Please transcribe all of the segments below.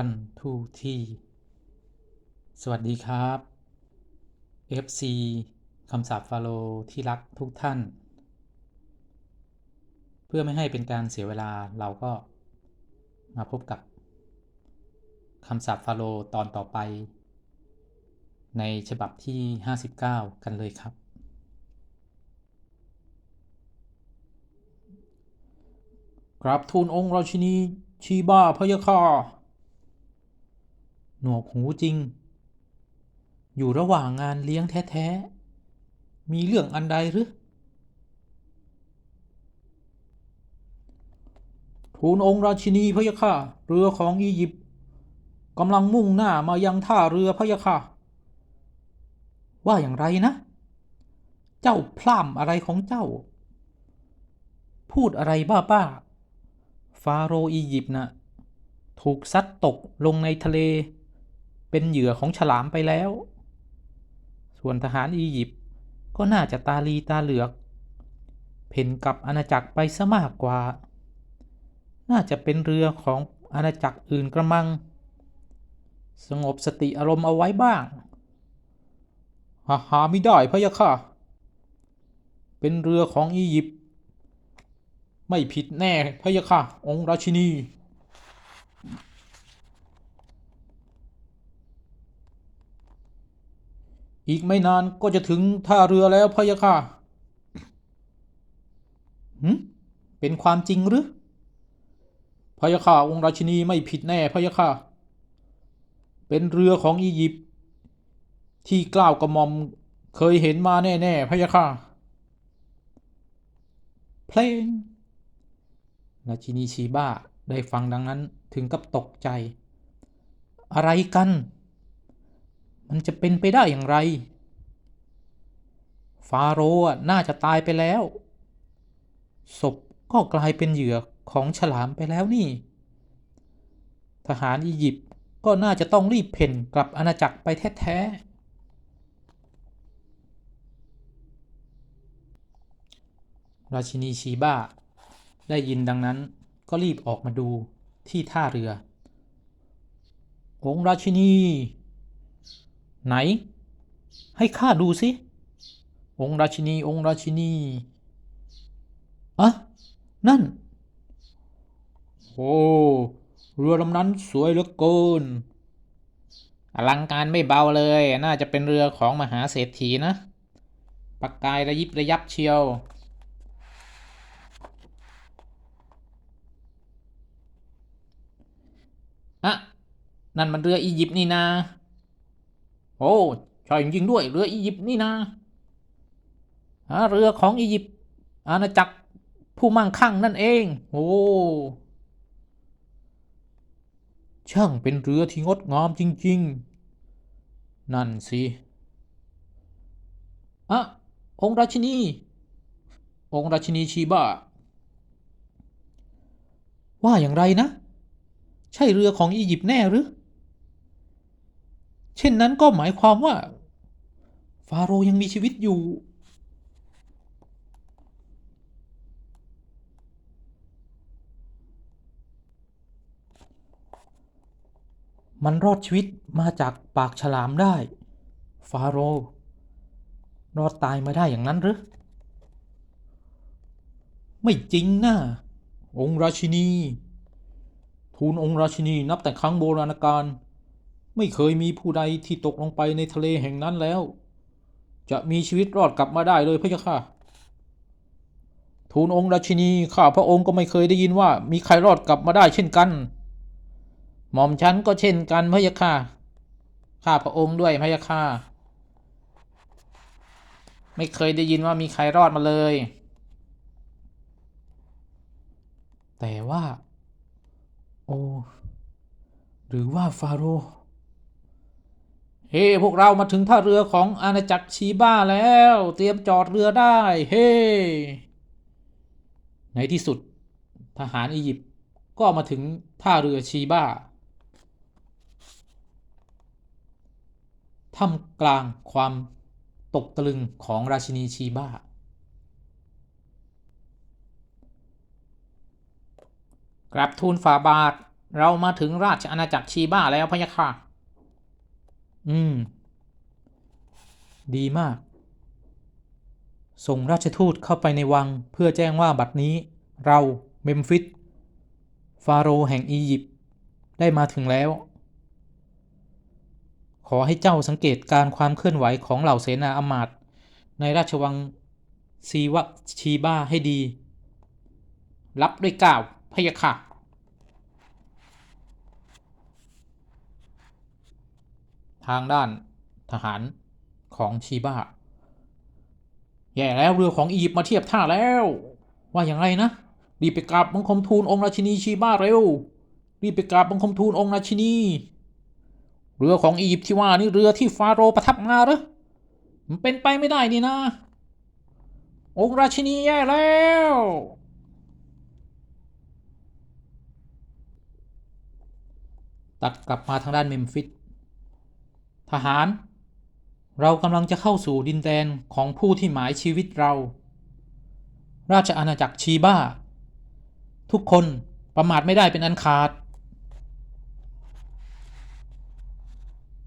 one two three สวัสดีครับ FC คำสาปฟาโรห์ที่รักทุกท่าน เพื่อไม่ให้เป็นการเสียเวลาเราก็มาพบกับคำสาปฟาโรห์ตอนต่อไป ในฉบับที่ 59 กันเลยครับ กราบทูลองค์ราชินีชีบ้าพยะค่ะ หนวกหูจริง อยู่ระหว่างงานเลี้ยงแท้ ๆ มีเรื่องอันใดหรือทูลองค์ราชินีพะยะค่ะ เรือของอียิปต์กำลังมุ่งหน้ามายังท่าเรือพะยะค่ะ ว่าอย่างไรนะ เจ้าพล่ำอะไรของเจ้า พูดอะไรบ้าๆฟาโรอียิปต์น่ะถูกซัดตกลงในทะเล เป็นเหยื่อของฉลามไปแล้ว ส่วนทหารอียิปต์ก็น่าจะตาลีตาเหลือก เพ่นกับอาณาจักรไปซะมากกว่า น่าจะเป็นเรือของอาณาจักรอื่นกระมัง สงบสติอารมณ์เอาไว้บ้างหาหาไม่ได้พะยะค่ะ เป็นเรือของอียิปต์ไม่ผิดแน่พะยะค่ะ องค์ราชินี อีกไม่นานก็จะถึงท่าเรือแล้วพะยะค่ะหืมเป็นความจริงหรือพะยะค่ะองค์ราชินีไม่ผิดแน่พะยะค่ะ เป็นเรือของอียิปต์ที่กล้าวกระหม่อมเคยเห็นมาแน่ๆพะยะค่ะเพลงราชินีชีบ้าได้ฟังดังนั้นถึงกับตกใจ อะไรกัน มันจะเป็นไปได้อย่างไร ฟาโรห์น่าจะตายไปแล้ว ศพก็กลายเป็นเหยื่อของฉลามไปแล้วนี่ ทหารอียิปต์ก็น่าจะต้องรีบเพ่นกลับอาณาจักรไปแท้ๆราชินีชีบ้า ได้ยินดังนั้นก็รีบออกมาดูที่ท่าเรือ องค์ราชินี ไหน ให้ข้าดูสิ องค์ราชินี องค์ราชินีอะนั่น โอ้เรือลำนั้นสวยเหลือเกินอลังการไม่เบาเลย น่าจะเป็นเรือของมหาเศรษฐีนะ ประกายระยิบระยับเชียว อะ นั่นมันเรืออียิปต์นี่นา โอ้ใช่จริงๆด้วย เรืออียิปต์นี่นะเรือของอียิปต์อาณาจักรผู้มั่งคั่งนั่นเอง โอ้ช่างเป็นเรือที่งดงามจริง ๆ นั่นสิอะองค์ราชินี องค์ราชินีชีบาว่าอย่างไรนะ ใช่เรือของอียิปต์แน่หรือ เช่นนั้นก็หมายความว่า ฟาโรห์ยังมีชีวิตอยู่ มันรอดชีวิตมาจากปากฉลามได้ ฟาโรห์รอดตายมาได้อย่างนั้นหรือ ไม่จริงนะองค์ราชินี ทูลองค์ราชินีนับแต่ครั้งโบราณกาล ไม่เคยมีผู้ใดที่ตกลงไปในทะเลแห่งนั้นแล้ว จะมีชีวิตรอดกลับมาได้เลยพะยะค่ะ ทูลองค์ราชินีข้าพระองค์ก็ไม่เคยได้ยินว่า มีใครรอดกลับมาได้เช่นกัน หม่อมฉันก็เช่นกันพะยะค่ะ ข้าพระองค์ด้วยพะยะค่ะ ไม่เคยได้ยินว่ามีใครรอดมาเลย แต่ว่า โอ้หรือว่าฟาโรห์ เฮ้ พวกเรามาถึงท่าเรือของอาณาจักรชีบ้าแล้ว เตรียมจอดเรือได้ เฮ้ ในที่สุดทหารอียิปต์ก็มาถึงท่าเรือชีบ้าท่ามกลางความตกตะลึงของราชินีชีบ้ากราบทูลฝ่าบาท เรามาถึงราชอาณาจักรชีบ้าแล้วพะยะค่ะ อืม ดีมาก ส่งราชทูตเข้าไปในวังเพื่อแจ้งว่าบัดนี้ เราเมมฟิสฟาโรห์แห่งอียิปต์ได้มาถึงแล้ว ขอให้เจ้าสังเกตการความเคลื่อนไหวของเหล่าเสนาอำมาตย์ในราชวังซีวะชีบ้าให้ดี รับด้วยกล่าวพะยะค่ะ ทางด้านทหารของชีบ้าแย่แล้วเรือของอียิปต์มาเทียบท่าแล้ว ว่าอย่างไรนะ รีบไปกราบบังคมทูลองค์ราชินีชีบ้าเร็ว รีบไปกราบบังคมทูลองค์ราชินี เรือของอียิปต์ที่ว่านี่เรือที่ฟาโรห์ประทับมาหรอมันเป็นไปไม่ได้นี่นะ องค์ราชินีแย่แล้วตัดกลับมาทางด้านเมมฟิส ทหาร เรากำลังจะเข้าสู่ดินแดนของผู้ที่หมายชีวิตเรา ราชอาณาจักรชีบ้า ทุกคนประมาทไม่ได้เป็นอันขาด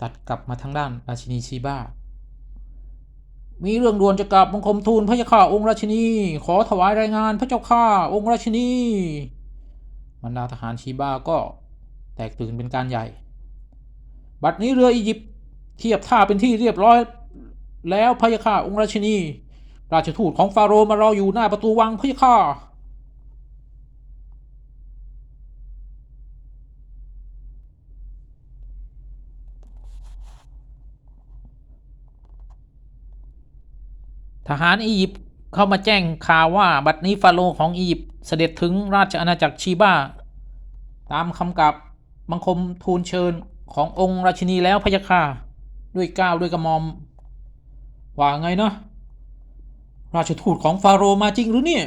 ตัดกลับมาทางด้านราชินีชีบ้า มีเรื่องด่วนจะกราบบังคมทูลพระเจ้าข้าองค์ราชินี ขอถวายรายงานพระเจ้าข้าองค์ราชินีบรรดาทหารชีบ้าก็แตกตื่นเป็นการใหญ่ บัดนี้เรืออียิปต์ เทียบท่าเป็นที่เรียบร้อย แล้วพะยาค่าองค์ราชินี ราชทูตของฟาโรห์มารออยู่หน้าประตูวังพะยาค่าทหารอียิปต์เข้ามาแจ้งข่าวว่าบัดนี้ฟาโรห์ของอียิปต์เสด็จถึงราชอาณาจักรชีบ้าตามคำกลับบังคมทูลเชิญขององค์ราชินีแล้วพะยะค่ะ ด้วยก้าวด้วยกระหม่อม ว่าไงนะ ราชทูตของฟาโรห์มาจริงหรือเนี่ย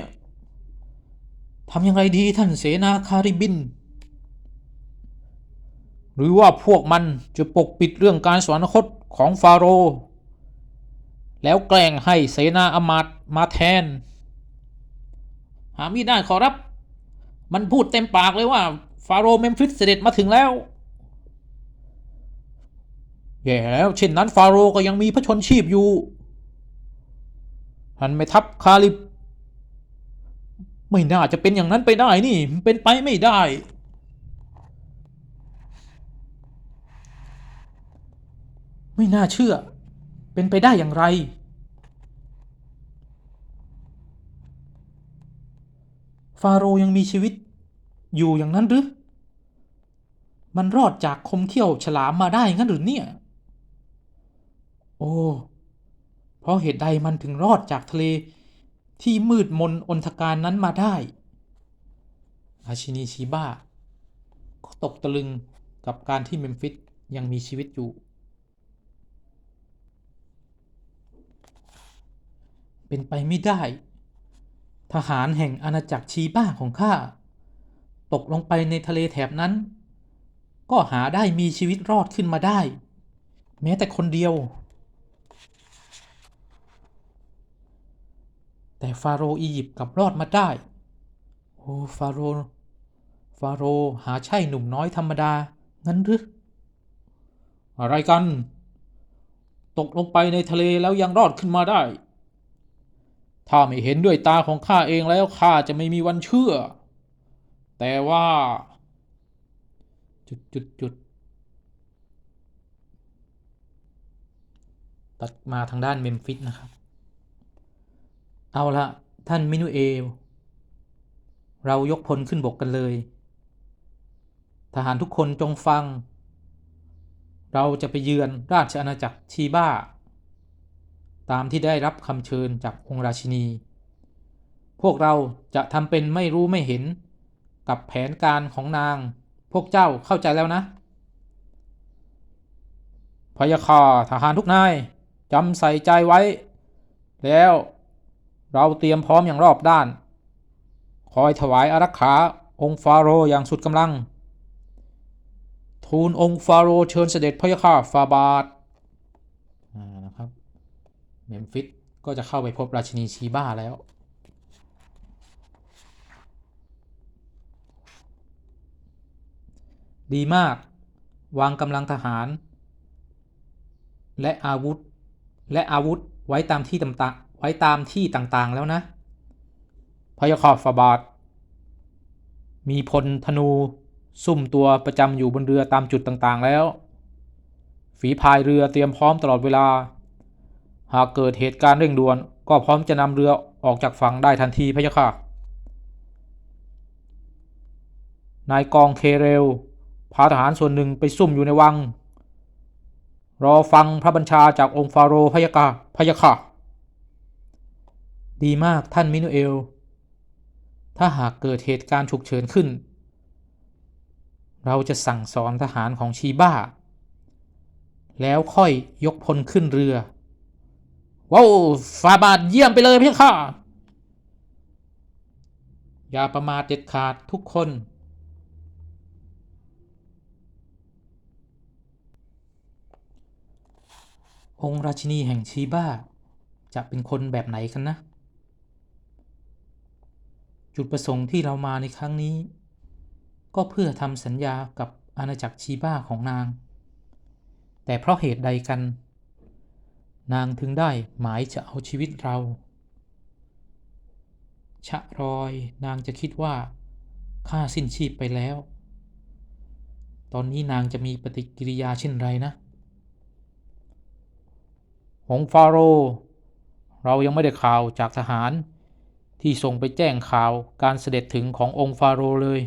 ทำยังไงดีท่านเสนาคาริบิน หรือว่าพวกมันจะปกปิดเรื่องการสวรรคตของฟาโรห์แล้วแกล้งให้เสนาอมาตมาแทน หาไม่ได้ขอรับ มันพูดเต็มปากเลยว่า ฟาโรห์เมมฟิสเสด็จมาถึงแล้ว แย่แล้วเช่นนั้นฟาโรก็ยังมีพระชนชีพอยู่ท่านไม่ทับคาลิบไม่น่าจะเป็นอย่างนั้นไปได้นี่เป็นไปไม่ได้ ไม่น่าเชื่อ เป็นไปได้อย่างไร ฟาโรยังมีชีวิต อยู่อย่างนั้นหรือ มันรอดจากคมเขี้ยวฉลามมาได้งั้นหรือเนี่ย โอ้ เพราะเหตุใดมันถึงรอดจากทะเลที่มืดมนอนทการนั้นมาได้ราชินีชีบ้าก็ตกตะลึงกับการที่เมมฟิสยังมีชีวิตอยู่ เป็นไปไม่ได้ ทหารแห่งอาณาจักรชีบ้าของข้า ตกลงไปในทะเลแถบนั้น ก็หาได้มีชีวิตรอดขึ้นมาได้ แม้แต่คนเดียว แต่ฟาโรห์อียิปต์กลับรอดมาได้ โอ้ฟาโรห์ฟาโรห์หาใช่หนุ่มน้อยธรรมดา งั้นหรือ อะไรกัน ตกลงไปในทะเลแล้วยังรอดขึ้นมาได้ ถ้าไม่เห็นด้วยตาของข้าเองแล้วข้าจะไม่มีวันเชื่อ แต่ว่า จุดจุดจุดตัดมาทางด้านเมมฟิสนะครับ เอาละท่านมินูเอล เรายกพลขึ้นบกกันเลย ทหารทุกคนจงฟัง เราจะไปเยือนราชอาณาจักรชีบ้า ตามที่ได้รับคำเชิญจากองค์ราชินี พวกเราจะทำเป็นไม่รู้ไม่เห็นกับแผนการของนาง พวกเจ้าเข้าใจแล้วนะพยาคาทหารทุกนายจำใส่ใจไว้ แล้ว เราเตรียมพร้อมอย่างรอบด้าน คอยถวายอารักขาองค์ฟาโรห์อย่างสุดกำลัง ทูลองค์ฟาโรห์เชิญเสด็จพระยาค่าฟาบาทนะครับ เมมฟิสก็จะเข้าไปพบราชินีชีบ้าแล้ว ดีมาก วางกำลังทหาร และอาวุธ และอาวุธไว้ตามที่ต่าง ไว้ตามที่ต่างๆแล้วนะพยาคอบฟาบาทมีพลธนูซุ่มตัวประจำอยู่บนเรือตามจุดต่างๆแล้ว ฝีพายเรือเตรียมพร้อมตลอดเวลา หากเกิดเหตุการณ์เร่งด่วน ก็พร้อมจะนำเรือออกจากฝั่งได้ทันทีพะยะค่ะ นายกองเคเรล พาทหารส่วนหนึ่งไปซุ่มอยู่ในวัง รอฟังพระบัญชาจากองค์ฟาโรห์พะยะค่ะพะยะค่ะ ดีมากท่านมินูเอล ถ้าหากเกิดเหตุการณ์ฉุกเฉินขึ้น เราจะสั่งสอนทหารของชีบ้า แล้วค่อยยกพลขึ้นเรือ ว้าวฟาบาทเยี่ยมไปเลยพี่ค่ะอย่าประมาทเด็ดขาดทุกคน องค์ราชินีแห่งชีบ้า จะเป็นคนแบบไหนกันนะ จุดประสงค์ที่เรามาในครั้งนี้ ก็เพื่อทำสัญญากับอาณาจักรชีบ้าของนาง แต่เพราะเหตุใดกัน นางถึงได้หมายจะเอาชีวิตเรา ชะรอยนางจะคิดว่าข้าสิ้นชีพไปแล้ว ตอนนี้นางจะมีปฏิกิริยาเช่นไรนะองฟาโร เรายังไม่ได้ข่าวจากทหาร ที่ส่งไปแจ้งข่าวการเสด็จถึงขององค์ฟาโรเลย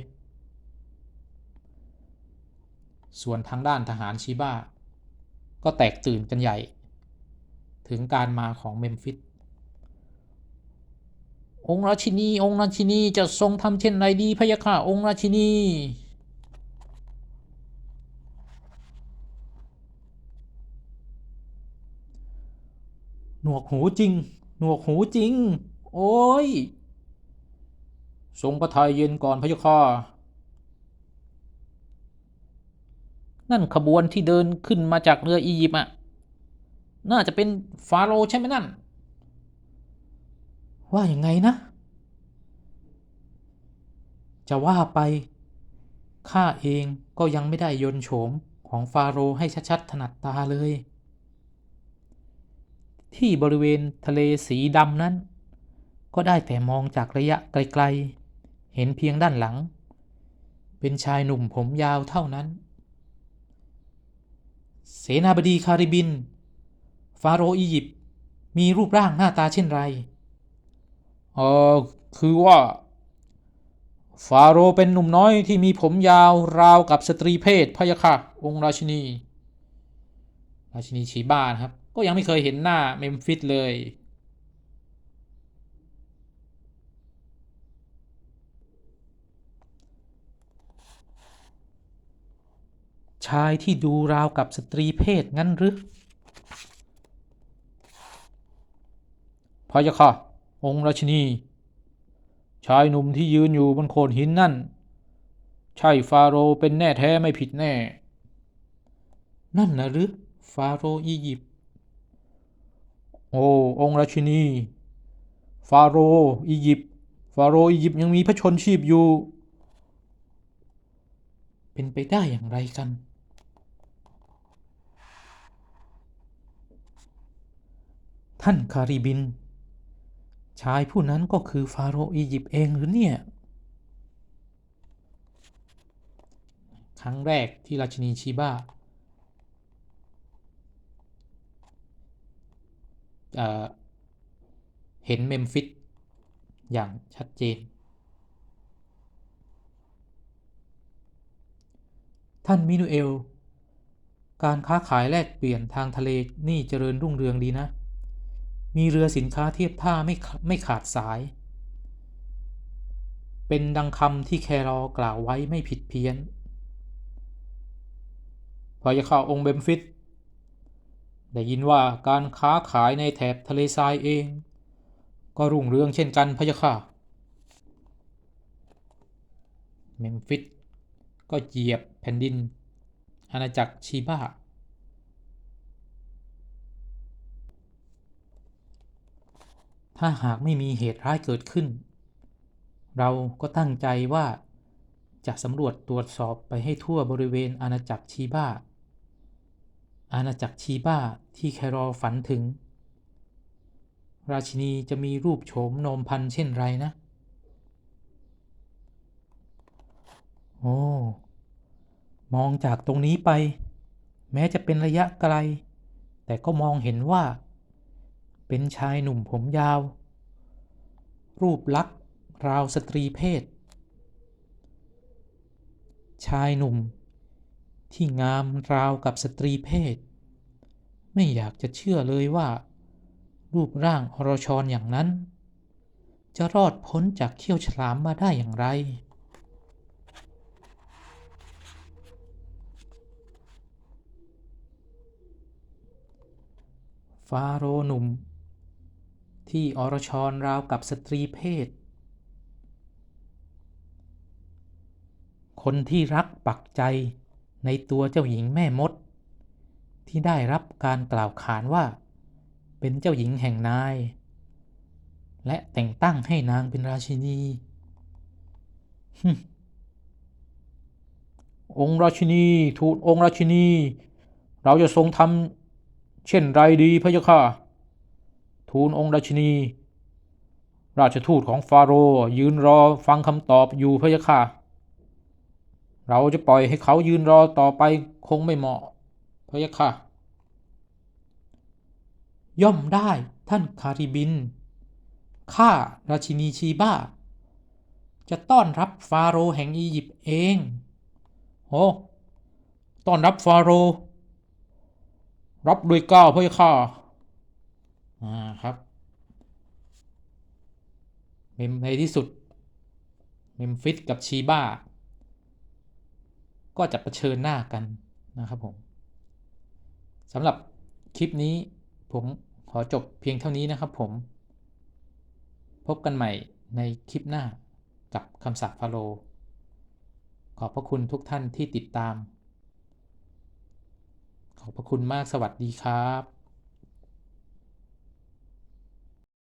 ส่วนทางด้านทหารชีบ้า ก็แตกตื่นกันใหญ่ ถึงการมาของเมมฟิส องค์ราชินี องค์ราชินีจะทรงทำเช่นไรดีพะยะค่ะองค์ราชินีหนวกหูจริง หนวกหูจริง โอ้ย ทรงพระทัยเย็นก่อนพะยะค่ะนั่นขบวนที่เดินขึ้นมาจากเรืออียิปต์อะ น่าจะเป็นฟาโรห์ใช่ไหมนั่น ว่าอย่างไงนะ จะว่าไป ข้าเองก็ยังไม่ได้ยนโฉมของฟาโรห์ให้ชัดๆถนัดตาเลย ที่บริเวณทะเลสีดำนั้น ก็ได้แต่มองจากระยะไกลๆ เห็นเพียงด้านหลัง เป็นชายหนุ่มผมยาวเท่านั้น เสนาบดีคาริบิน ฟาโรอียิปต์มีรูปร่างหน้าตาเช่นไรเออคือว่า ฟาโรเป็นหนุ่มน้อยที่มีผมยาวราวกับสตรีเพศพะยะค่ะ องค์ราชินี ราชินีชีบ้านครับ ก็ยังไม่เคยเห็นหน้าเมมฟิสเลย ชายที่ดูราวกับสตรีเพศงั้นหรือพะยะค่ะ องค์ราชินี ชายหนุ่มที่ยืนอยู่บนโขดหินนั่น ใช่ฟาโรห์เป็นแน่แท้ไม่ผิดแน่ นั่นนะหรือฟาโรห์อียิปต์โอ้องค์ราชินี ฟาโรห์อียิปต์ฟาโรห์อียิปต์ยังมีพระชนชีพอยู่ เป็นไปได้อย่างไรกัน ท่านคาริบิน ชายผู้นั้นก็คือฟาโรห์อียิปต์เองหรือเนี่ย ครั้งแรกที่ราชินีชีบ้าเอ่อเห็นเมมฟิสอย่างชัดเจน ท่านมินูเอล การค้าขายแลกเปลี่ยนทางทะเลนี่เจริญรุ่งเรืองดีนะ มีเรือสินค้าเทียบท่าไม่ขาไม่ขาดสาย เป็นดังคำที่แครอกล่าวไว้ไม่ผิดเพี้ยน พอจะเข้าองค์เบมฟิสได้ยินว่าการค้าขายในแถบทะเลทรายเอง ก็รุ่งเรืองเช่นกันพะยะค่ะ เมมฟิสก็เหยียบแผ่นดิน อาณาจักรชีบ้า ถ้าหากไม่มีเหตุร้ายเกิดขึ้น เราก็ตั้งใจว่าจะสำรวจตรวจสอบไปให้ทั่วบริเวณอาณาจักรชีบ้า อาณาจักรชีบ้าที่แครอฝันถึง ราชินีจะมีรูปโฉมโนมพันเช่นไรนะ โอ้ มองจากตรงนี้ไป แม้จะเป็นระยะไกล แต่ก็มองเห็นว่า เป็นชายหนุ่มผมยาว รูปลักษ์ราวสตรีเพศ ชายหนุ่ม ที่งามราวกับสตรีเพศ ไม่อยากจะเชื่อเลยว่า รูปร่างอรชรอย่างนั้น จะรอดพ้นจากเขี้ยวฉลามมาได้อย่างไรฟาโรหนุ่ม ที่อรชรราวกับสตรีเพศ คนที่รักปักใจในตัวเจ้าหญิงแม่มด ที่ได้รับการกล่าวขานว่า เป็นเจ้าหญิงแห่งนาย และแต่งตั้งให้นางเป็นราชินี องค์ราชินี ทูลองค์ราชินี เราจะทรงทำเช่นไรดีพระเจ้าค่ะ ทูลองค์ราชินี ราชทูตของฟาโรห์ยืนรอฟังคำตอบอยู่พระเจ้าค่ะ เราจะปล่อยให้เขายืนรอต่อไปคงไม่เหมาะพระยะค่ะ ย่อมได้ท่านคาริบิน ข้าราชินีชีบ้า จะต้อนรับฟาโรห์แห่งอียิปต์เอง โอ้ต้อนรับฟาโรห์รับด้วยเกล้าวพระยะค่ะ อ่าครับเมมในที่สุดเมมฟิสกับชีบ้าก็จะเผชิญหน้ากันนะครับผมสำหรับคลิปนี้ผมขอจบเพียงเท่านี้นะครับผม พบกันใหม่ในคลิปหน้ากับคำศัพท์ฟาโล ขอบพระคุณทุกท่านที่ติดตาม ขอบพระคุณมากสวัสดีครับ